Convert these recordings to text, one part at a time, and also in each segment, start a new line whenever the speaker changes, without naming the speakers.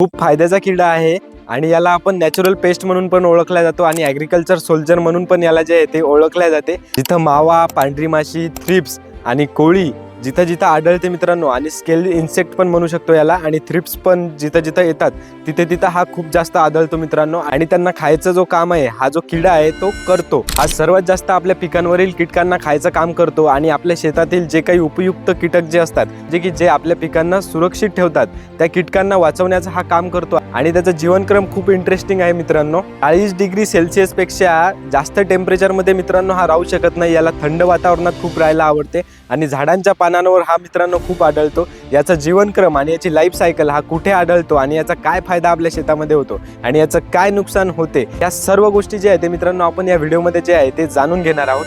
खूप फायद्याचा किडा आहे आणि याला आपण नॅचरल पेस्ट म्हणून पण ओळखला जातो आणि ॲग्रिकल्चर सोल्जर म्हणून पण याला जे आहे ते ओळखल्या जाते. जिथं मावा पांढरी माशी थ्रिप्स आणि कोळी जिथं जिथं आढळते मित्रांनो आणि स्केल इन्सेक्ट पण म्हणू शकतो याला आणि थ्रिप्स पण जिथं जिथं येतात तिथे तिथं हा खूप जास्त आढळतो मित्रांनो आणि त्यांना खायचं जो काम आहे हा जो किडा आहे तो करतो. हा सर्वात जास्त आपल्या पिकांवरील कीटकांना खायचं काम करतो आणि आपल्या शेतातील जे काही उपयुक्त कीटक जे असतात जे की जे आपल्या पिकांना सुरक्षित ठेवतात त्या कीटकांना वाचवण्याचं हा काम करतो आणि त्याचा जीवनक्रम खूप इंटरेस्टिंग आहे मित्रांनो. चाळीस डिग्री सेल्सिअसपेक्षा जास्त टेम्परेचरमध्ये मित्रांनो हा राहू शकत नाही याला थंड वातावरणात खूप राहायला आवडते आणि झाडांच्या पानांवर हा मित्रांनो खूप आढळतो. याचा जीवनक्रम आणि याची लाईफ सायकल हा कुठे आढळतो आणि याचा काय फायदा आपल्या शेतामध्ये होतो आणि याचं काय नुकसान होते या सर्व गोष्टी जे आहे ते मित्रांनो आपण या व्हिडिओमध्ये जे आहे ते जाणून घेणार आहोत.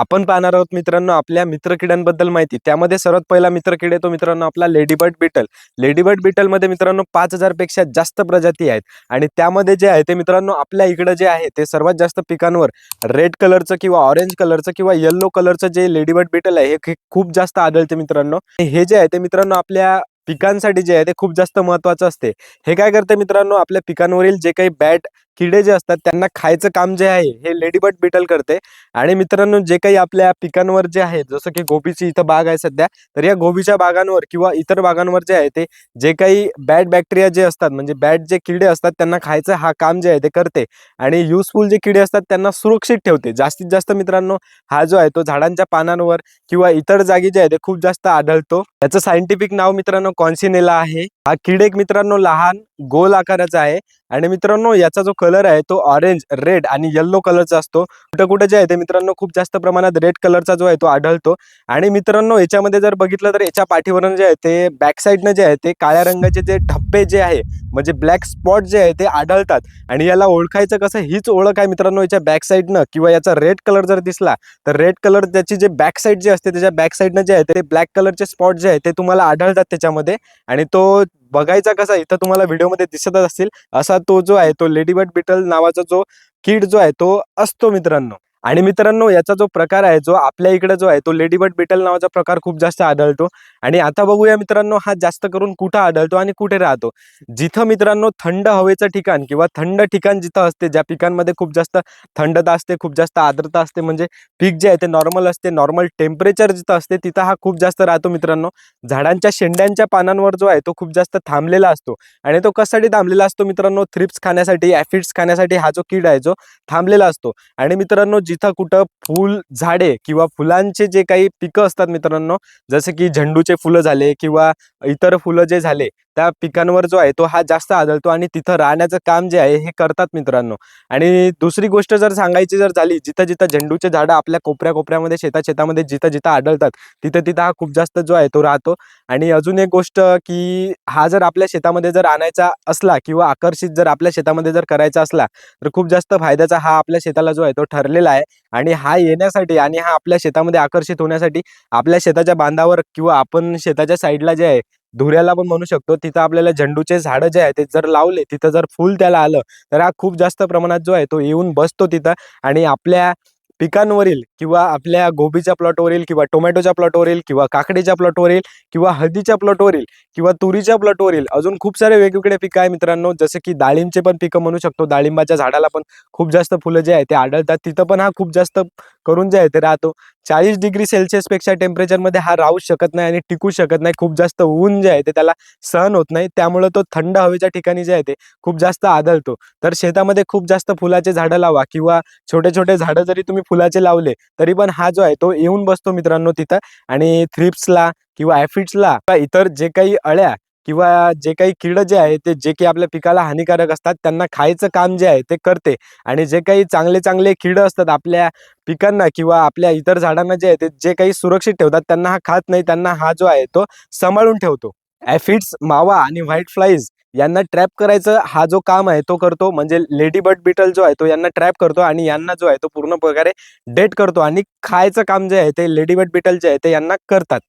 आपण पाहणार आहोत मित्रांनो आपल्या मित्रकिड्यांबद्दल माहिती. त्यामध्ये सर्वात पहिला मित्रकिड किडे तो मित्रांनो आपला लेडीबर्ड बिटल लेडीबर्ड बिटलमध्ये मित्रांनो पाच हजारपेक्षा जास्त प्रजाती आहेत. आणि त्यामध्ये जे आहे ते मित्रांनो आपल्या इकडं जे आहे ते सर्वात जास्त पिकांवर रेड कलरचं किंवा ऑरेंज कलरचं किंवा येल्लो कलरचं जे लेडीबर्ड बिटल आहे हे खूप जास्त आढळते मित्रांनो. हे जे आहे ते मित्रांनो आपल्या पिकांसाठी जे आहे ते खूप जास्त महत्वाचं असते. हे काय करते मित्रांनो आपल्या पिकांवरील जे काही बॅट किडे जे असतात त्यांना खायचं काम जे आहे हे लेडीबर्ड बिटल करते. आणि मित्रांनो जे काही आपल्या पिकांवर जे आहे जसं की गोबीची इथं बाग आहे सध्या तर या गोबीच्या बागांवर किंवा इतर बागांवर जे आहे ते जे काही बॅड बॅक्टेरिया जे असतात म्हणजे बॅड जे किडे असतात त्यांना खायचं हा काम जे आहे ते करते. आणि युजफुल जे किडे असतात त्यांना सुरक्षित ठेवते. जास्तीत जास्त मित्रांनो हा जो आहे तो झाडांच्या पानांवर किंवा इतर जागी जे आहे ते खूप जास्त आढळतो. त्याचं सायंटिफिक नाव मित्रांनो कॉन्सिनेला आहे. हा किडेक मित्रांनो लहान गोल आकाराचा आहे. आणि मित्रांनो याचा जो कलर आहे तो ऑरेंज रेड आणि येल्लो कलरचा असतो. कुठं कुठं जे आहे ते मित्रांनो खूप जास्त प्रमाणात रेड कलरचा जो आहे तो आढळतो. आणि मित्रांनो याच्यामध्ये जर बघितलं तर याच्या पाठीवरून जे आहे ते बॅक साईडनं जे आहे ते काळ्या रंगाचे जे ढब्बे जे आहे म्हणजे ब्लॅक स्पॉट जे आहे ते आढळतात. आणि याला ओळखायचं कसं हीच ओळख आहे मित्रांनो याच्या बॅक साईडनं किंवा याचा रेड कलर जर दिसला तर रेड कलर त्याची जे बॅक साईड जे असते त्याच्या बॅक साईडनं जे आहे ते ब्लॅक कलरचे स्पॉट जे आहे ते तुम्हाला आढळतात त्याच्यामध्ये. आणि तो बघायचा कसा इथं तुम्हाला व्हिडिओमध्ये दिसतच असतील असा तो जो आहे तो लेडीबर्ड बिटल नावाचा जो किड जो आहे तो असतो मित्रांनो. आणि मित्रांनो याचा जो प्रकार आहे जो आपल्या इकडे जो आहे तो लेडीबर्ड बिटल नावाचा प्रकार खूप जास्त आढळतो. आणि आता बघूया मित्रांनो हा जास्त करून कुठं आढळतो आणि कुठे राहतो? जिथं मित्रांनो थंड हवेचं ठिकाण किंवा थंड ठिकाण जिथं असते ज्या पिकांमध्ये खूप जास्त थंडता असते खूप जास्त आर्द्रता असते म्हणजे पीक जे आहे ते नॉर्मल असते नॉर्मल टेम्परेचर जिथं असते तिथं हा खूप जास्त राहतो मित्रांनो. झाडांच्या शेंड्यांच्या पानांवर जो आहे तो खूप जास्त थांबलेला असतो. आणि तो कशासाठी थांबलेला असतो मित्रांनो? थ्रिप्स खाण्यासाठी ॲफिड्स खाण्यासाठी हा जो कीड आहे जो थांबलेला असतो. आणि मित्रांनो जिथं कुठं फुल झाडे किंवा फुलांचे जे काही पिकं असतात मित्रांनो जसे की झेंडूचे फुलं झाले किंवा इतर फुलं जे झाले त्या पिकांवर जो आहे तो हा जास्त आढळतो आणि तिथं राहण्याचं काम जे आहे हे करतात मित्रांनो. आणि दुसरी गोष्ट जर सांगायची जर झाली जिथं जिथं झेंडूचे झाडं आपल्या कोपऱ्या कोपऱ्यामध्ये शेता शेतामध्ये जिथं जिथं आढळतात तिथं तिथं हा खूप जास्त जो आहे तो राहतो. आणि अजून एक गोष्ट की हा जर आपल्या शेतामध्ये जर आणायचा असला किंवा आकर्षित जर आपल्या शेतामध्ये जर करायचा असला तर खूप जास्त फायद्याचा हा आपल्या शेताला जो आहे तो ठरलेला आहे. आणि हा येण्यासाठी आणि हा आपल्या शेतामध्ये आकर्षित होण्यासाठी आपल्या शेताच्या बांधावर किंवा आपण शेताच्या साईडला जे आहे धुऱ्याला पण म्हणू शकतो. तिथं आपल्याला झेंडूचे झाडं जे आहे ते जर लावले तिथं जर फुल त्याला आलं तर हा खूप जास्त प्रमाणात जो आहे तो येऊन बसतो तिथं. आणि आपल्या पिकांवरील किंवा आपल्या गोबीच्या प्लॉटवरील किंवा टोमॅटोच्या प्लॉटवरील किंवा काकडीच्या प्लॉटवरील किंवा हळदीच्या प्लॉटवरील किंवा तुरीच्या प्लॉटवरील अजून खूप सारे वेगवेगळे पिकं आहे मित्रांनो. जसे की डाळिंबचे पण पिकं म्हणू शकतो. डाळिंबाच्या झाडाला पण खूप जास्त फुलं जे आहे ते आढळतात. तिथं पण हा खूप जास्त करून जे आहे ते राहतो. चाळीस डिग्री सेल्सिअसपेक्षा टेम्परेचरमध्ये हा राहू शकत नाही आणि टिकू शकत नाही. खूप जास्त ऊन जे आहे ते त्याला सहन होत नाही. त्यामुळे तो थंड हवेच्या ठिकाणी जे आहे ते खूप जास्त आदळतो. तर शेतामध्ये खूप जास्त फुलाचे झाडं लावा किंवा छोटे छोटे झाडं जरी तुम्ही फुलाचे लावले तरी पण हा जो आहे तो येऊन बसतो मित्रांनो तिथं. आणि थ्रिप्सला किंवा ॲफिड्सला किंवा इतर जे काही अळ्या किंवा जे काही कीड जे आहे ते जे काही आपल्या पिकाला हानिकारक असतात त्यांना खायचं काम जे आहे ते करते. आणि जे काही चांगले चांगले कीड असतात आपल्या पिकांना किंवा आपल्या इतर झाडांना जे आहे ते जे काही सुरक्षित ठेवतात त्यांना हा खात नाही त्यांना हा जो आहे तो सांभाळून ठेवतो. ॲफिड्स मावा आणि व्हाईट फ्लाईज यांना ट्रॅप करायचं हा जो काम आहे तो करतो. म्हणजे लेडी बर्ड बिटल जो आहे तो यांना ट्रॅप करतो आणि यांना जो आहे तो पूर्ण प्रकारे डेट करतो आणि खायचं काम जे आहे ते लेडी बर्ड बिटल जे आहे ते यांना करतात.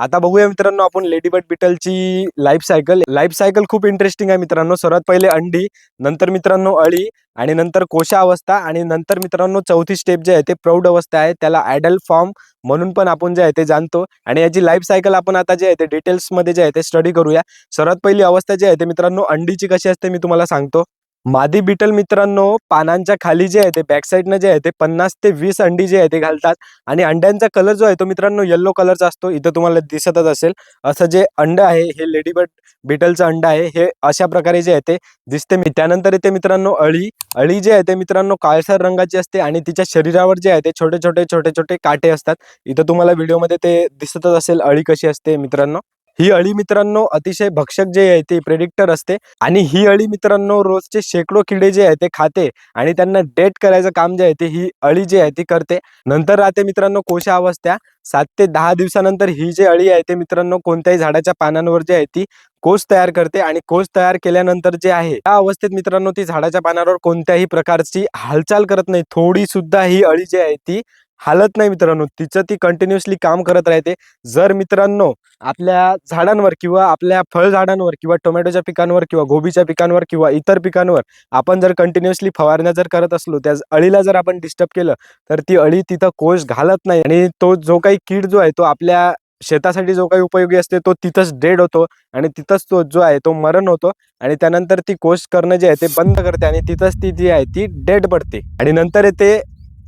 आता बघूया मित्रांनो आपण लेडीबर्ड बिटलची लाईफ सायकल लाईफ सायकल खूप इंटरेस्टिंग आहे मित्रांनो. सर्वात पहिले अंडी नंतर मित्रांनो अळी आणि नंतर कोशा अवस्था आणि नंतर मित्रांनो चौथी स्टेप जे आहे ते प्रौढ अवस्था आहे. त्याला ॲडल फॉर्म म्हणून पण आपण जे आहे ते जाणतो. आणि याची लाईफ सायकल आपण आता जे आहे ते डिटेल्समध्ये जे आहे ते स्टडी करूया. सर्वात पहिली अवस्था जी आहे ते मित्रांनो अंडीची कशी असते मी तुम्हाला सांगतो. मादी बिटल मित्रांनो पानांच्या खाली जे आहे ते बॅक साईडनं जे आहे ते पन्नास ते वीस अंडी जे आहे ते घालतात. आणि अंड्यांचा कलर जो आहे तो मित्रांनो येल्लो कलरचा असतो. इथं तुम्हाला दिसतच असेल. असं जे अंड आहे हे लेडीबर्ड बिटलचं अंड आहे हे अशा प्रकारे जे आहे ते दिसते. मी त्यानंतर येते मित्रांनो अळी. अळी जे आहे ते मित्रांनो काळसर रंगाची असते आणि तिच्या शरीरावर जे आहे ते छोटे छोटे छोटे छोटे काटे असतात. इथं तुम्हाला व्हिडिओमध्ये ते दिसतच असेल अळी कशी असते मित्रांनो. ही अळी मित्रांनो अतिशय भक्षक जे आहे ते प्रेडिक्टर असते. आणि ही अळी मित्रांनो रोजचे शेकडो किडे जे आहे ते खाते आणि त्यांना डेट करायचं काम जे आहे ते ही अळी जी आहे ती करते. नंतर राहते मित्रांनो कोशा अवस्था. सात ते दहा दिवसानंतर ही जी अळी आहे ते मित्रांनो कोणत्याही झाडाच्या पानांवर जी आहे ती कोश तयार करते आणि कोश तयार केल्यानंतर जे आहे त्या अवस्थेत मित्रांनो ती झाडाच्या पानावर कोणत्याही प्रकारची हालचाल करत नाही. थोडी सुद्धा ही अळी जी आहे ती हालत नाही मित्रांनो. तिचं ती कंटिन्युअसली काम करत राहते. जर मित्रांनो आपल्या झाडांवर किंवा आपल्या फळझाडांवर किंवा टोमॅटोच्या पिकांवर किंवा गोबीच्या पिकांवर किंवा इतर पिकांवर आपण जर कंटिन्युअसली फवारण्या जर करत असलो त्या अळीला जर आपण डिस्टर्ब केलं तर ती अळी तिथं कोष घालत नाही. आणि तो जो काही कीड जो आहे तो आपल्या शेतासाठी जो काही उपयोगी असते तो तिथंच डेड होतो आणि तिथंच तो जो आहे तो मरण होतो आणि त्यानंतर ती कोष करणं जे आहे ते बंद करते आणि तिथंच ती जी आहे ती डेड पडते. आणि नंतर येते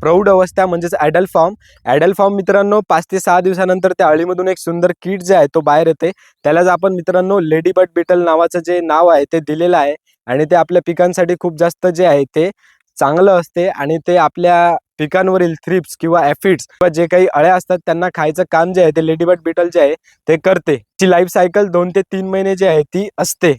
प्रौढ अवस्था म्हणजेच ॲडल फॉर्म ॲडल फॉर्म मित्रांनो पाच ते सहा दिवसानंतर त्या अळीमधून एक सुंदर कीट जे आहे तो बाहेर येते. त्यालाच आपण मित्रांनो लेडीबर्ड बिटल नावाचं जे नाव आहे ते दिलेलं आहे. आणि ते आपल्या पिकांसाठी खूप जास्त जे आहे ते चांगलं असते. आणि ते आपल्या पिकांवरील थ्रिप्स किंवा ॲफिड्स किंवा जे काही अळ्या असतात त्यांना खायचं काम जे आहे ते लेडीबर्ड बिटल जे आहे ते करते. ती लाईफ सायकल दोन ते तीन महिने जे आहे ती असते.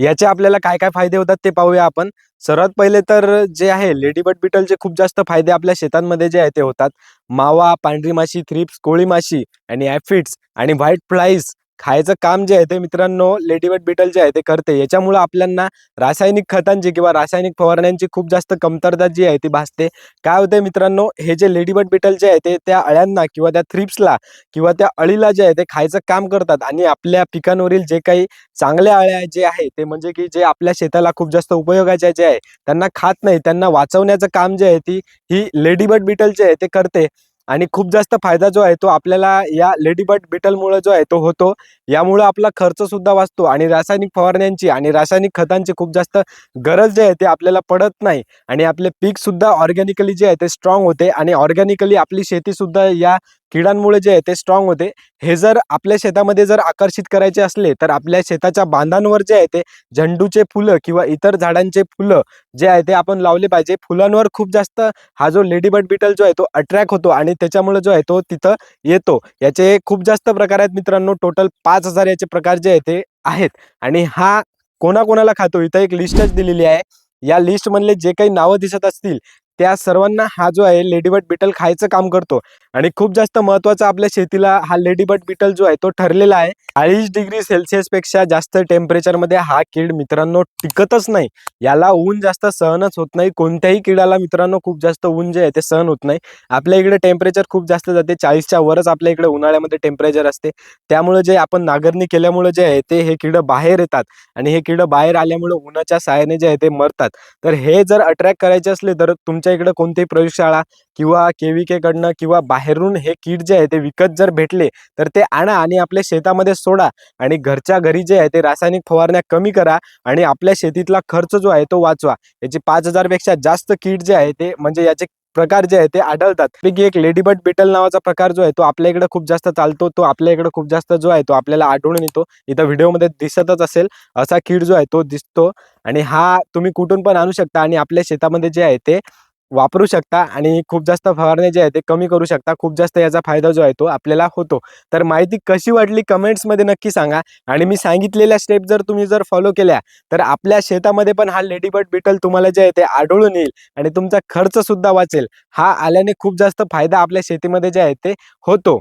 याचे आपल्याला काय काय फायदे होतात ते पाहूया आपण. सर्वात पहिले तर जे आहे लेडीबर्ड बिटलचे खूप जास्त फायदे आपल्या शेतांमध्ये जे आहे ते होतात. मावा पांढरी माशी थ्रिप्स कोळी माशी आणि ॲफिड्स आणि व्हाईट फ्लाईज खायचं काम जे आहे ते मित्रांनो लेडीबेट बिटल जे आहे ते करते. याच्यामुळं आपल्याला रासायनिक खतांची किंवा रासायनिक फवारण्यांची खूप जास्त कमतरता जी आहे ती भासते. काय होते मित्रांनो हे जे लेडीबेट बिटल जे आहे ते त्या अळ्यांना किंवा त्या थ्रिप्सला किंवा त्या अळीला जे आहे ते खायचं काम करतात. आणि आपल्या पिकांवरील जे काही चांगल्या अळ्या जे आहे ते म्हणजे की जे आपल्या शेताला खूप जास्त उपयोगाचे जे आहे त्यांना खात नाही. त्यांना वाचवण्याचं काम जे आहे ती ही लेडीबर्ड बिटल जे आहे ते करते. आणि खूप जास्त फायदा जो आहे तो आपल्याला या लेडीबर्ड बिटलमुळे जो आहे तो होतो. यामुळं आपला खर्च सुद्धा वाचतो आणि रासायनिक फवारण्यांची आणि रासायनिक खतांची खूप जास्त गरज जे आहे ते आपल्याला पडत नाही. आणि आपले पीक सुद्धा ऑर्गॅनिकली जे आहे ते स्ट्रॉंग होते आणि ऑर्गॅनिकली आपली शेती सुद्धा या किडांमुळे जे आहे ते स्ट्रॉंग होते. हे जर आपल्या शेतामध्ये जर आकर्षित करायचे असले तर आपल्या शेताच्या बांधांवर जे आहे ते झेंडूचे फुलं किंवा इतर झाडांचे फुलं जे आहे ते आपण लावले पाहिजे. फुलांवर खूप जास्त हा जो लेडीबर्ड बिटल जो आहे तो अट्रॅक्ट होतो आणि त्याच्यामुळे जो आहे तो तिथं येतो. याचे खूप जास्त प्रकार आहेत मित्रांनो. टोटल पाच हजार याचे प्रकार जे आहे ते आहेत. आणि हा कोणाकोणाला खातो? इथं एक लिस्टच दिलेली आहे. या लिस्टमधले जे काही नावं दिसत असतील त्या सर्वांना हा जो आहे लेडीबर्ड बिटल खायचं काम करतो. आणि खूप जास्त महत्त्वाचा आपल्या शेतीला हा लेडीबर्ड बिटल जो आहे तो ठरलेला आहे. चाळीस डिग्री सेल्सिअसपेक्षा जास्त टेम्परेचरमध्ये हा कीड मित्रांनो टिकतच नाही. याला ऊन जास्त सहनच होत नाही. कोणत्याही किडाला मित्रांनो खूप जास्त ऊन जे आहे ते सहन होत नाही. आपल्या इकडे टेम्परेचर खूप जास्त जाते. चाळीसच्या वरच आपल्या इकडे उन्हाळ्यामध्ये टेम्परेचर असते. त्यामुळे जे आपण नागरणी केल्यामुळे जे आहे ते हे किड बाहेर येतात. आणि हे किड बाहेर आल्यामुळे उन्हाच्या साहाय्याने जे आहे ते मरतात. तर हे जर अट्रॅक्ट करायचे असले तर तुमच्या इकडे कोणतीही प्रयोगशाळा किंवा केव्हीके कडनं किंवा बाहेरून हे किट जे आहे ते विकत जर भेटले तर ते आणा आणि आपल्या शेतामध्ये सोडा आणि घरच्या घरी जे आहे ते रासायनिक फवारण्या कमी करा आणि आपल्या शेतीतला खर्च जो आहे तो वाचवा. याचे पाच हजारपेक्षा जास्त किट जे आहे ते म्हणजे याचे प्रकार जे आहे ते आढळतात. पैकी एक लेडीबर्ड बिटल नावाचा प्रकार जो आहे तो आपल्या इकडे खूप जास्त चालतो तो आपल्या इकडे खूप जास्त जो आहे तो आपल्याला आढळून येतो. इथं व्हिडिओमध्ये दिसतच असेल असा कीड जो आहे तो दिसतो आणि हा तुम्ही कुठून पण आणू शकता आणि आपल्या शेतामध्ये जे आहे ते वापरू शकता आणि खूप जास्त फवारणी जे आहे ते कमी करू शकता. खूप जास्त याचा फायदा जो आहे तो आपल्याला होतो. तर माहिती कशी वाटली कमेंट्समध्ये नक्की सांगा. आणि मी सांगितलेल्या स्टेप जर तुम्ही जर फॉलो केल्या तर आपल्या शेतामध्ये पण हा लेडीबर्ड बिटल तुम्हाला जे आहे ते आढळून येईल आणि तुमचा खर्चसुद्धा वाचेल. हा आल्याने खूप जास्त फायदा आपल्या शेतीमध्ये जे आहे ते होतो.